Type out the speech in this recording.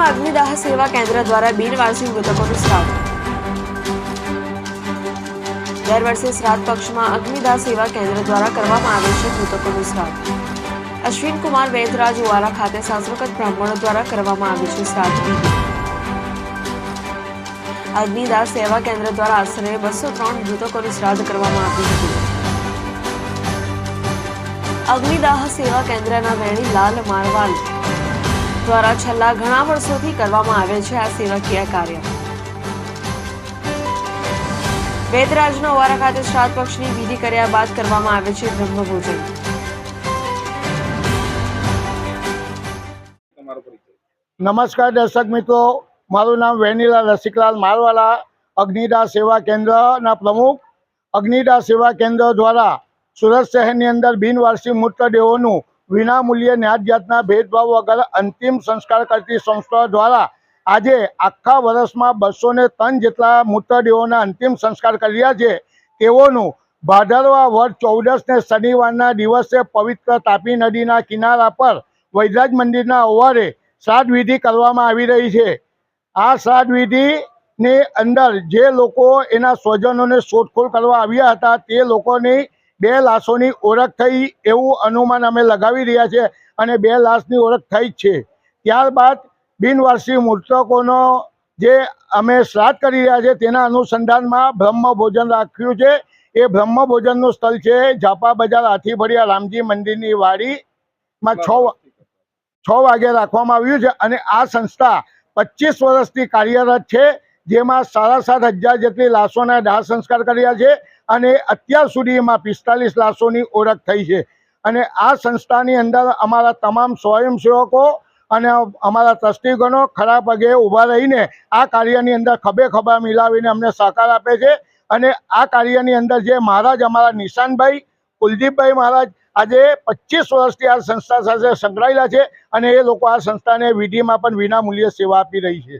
સેવા કેન્દ્ર દ્વારા બિનવારસી મૃતકોનું શ્રાદ્ધ દર વર્ષે શ્રાદ્ધ પક્ષમાં અગ્નિદાહ સેવા કેન્દ્ર દ્વારા કરવામાં આવે છે મૃતકોનું શ્રાદ્ધ અશ્વિન કુમાર વેદરાજ ઉવારા ખાતે સાંસ્કૃતિક બ્રાહ્મણો દ્વારા કરવામાં આવ્યું છે શ્રાદ્ધ અગ્નિદાહ સેવા કેન્દ્ર દ્વારા આશરે બસો ત્રણ મૃતકોનું શ્રાદ્ધ કરવામાં આવ્યું હતું. અગ્નિદાહ સેવા કેન્દ્રના વેણી લાલ મારવાલ દ્વારા છેલ્લા ઘણા વર્ષોથી કરવામાં આવે છે આ સેવાકીય કાર્ય. વેદરાજના ઓવારા ખાતે શ્રાદ્ધ પક્ષની વિધિ કર્યા બાદ કરવામાં આવે છે બ્રહ્મભોજન. નમસ્કાર દર્શક મિત્રો મારું નામ વેનીલા રસિકલાલ મારવાલા અગ્નિદા સેવા કેન્દ્રના પ્રમુખ. અગ્નિદા સેવા કેન્દ્ર દ્વારા સુરત શહેરની અંદર બિનવારસી મૃતદેહોનું વિનામૂલ્યે ન્યાજ જાતના ભેદભાવ વગર અંતિમ સંસ્કાર કરતી સંસ્થા દ્વારા આજે આખા વર્ષમાં બસો ને ત્રણ જેટલા મૃતદેહોના અંતિમ સંસ્કાર કર્યા છે. તેઓનું ભાદરવા વર્ષ ચૌદસને શનિવારના દિવસે પવિત્ર તાપી નદીના કિનારા પર વૈદરાજ મંદિરના ઓવારે શ્રાદ્ધવિધિ કરવામાં આવી રહી છે. આ શ્રાદ્ધવિધિની અંદર જે લોકો એના સ્વજનોને શોધખોળ કરવા આવ્યા હતા તે લોકોની બે લાશોની ઓળખ થઈ એવું અનુમાન અમે લગાવી રહ્યા છે અને બે લાશની ઓળખ થઈ જ છે. ત્યારબાદ બિનવારસી મૃતકોનો જે અમે શ્રાદ્ધ કરી રહ્યા છે તેના અનુસંધાનમાં બ્રહ્મ ભોજન રાખ્યું છે. એ બ્રહ્મ ભોજનનું સ્થળ છે ઝાપા બજાર હાથીફળિયા રામજી મંદિરની વાડીમાં છ છ વાગે રાખવામાં આવ્યું છે અને આ સંસ્થા પચીસ વર્ષથી કાર્યરત છે. જેમાં સાડા સાત હજાર જેટલી લાશોના દાહ સંસ્કાર કર્યા છે. અને અત્યાર સુધીમાં પિસ્તાલીસ લાશોની ઓળખ થઈ છે. અને આ સંસ્થાની અંદર અમારા તમામ સ્વયંસેવકો અને અમારા ટ્રસ્ટીગણો ખરા પગે ઊભા રહીને આ કાર્યની અંદર ખભે ખભા મિલાવીને અમને સહકાર આપે છે. અને આ કાર્યની અંદર જે મહારાજ અમારા નિશાનભાઈ, કુલદીપભાઈ મહારાજ આજે પચીસ વર્ષથી આ સંસ્થા સાથે સંકળાયેલા છે અને એ લોકો આ સંસ્થાને વિધિમાં પણ વિનામૂલ્યે સેવા આપી રહી છે.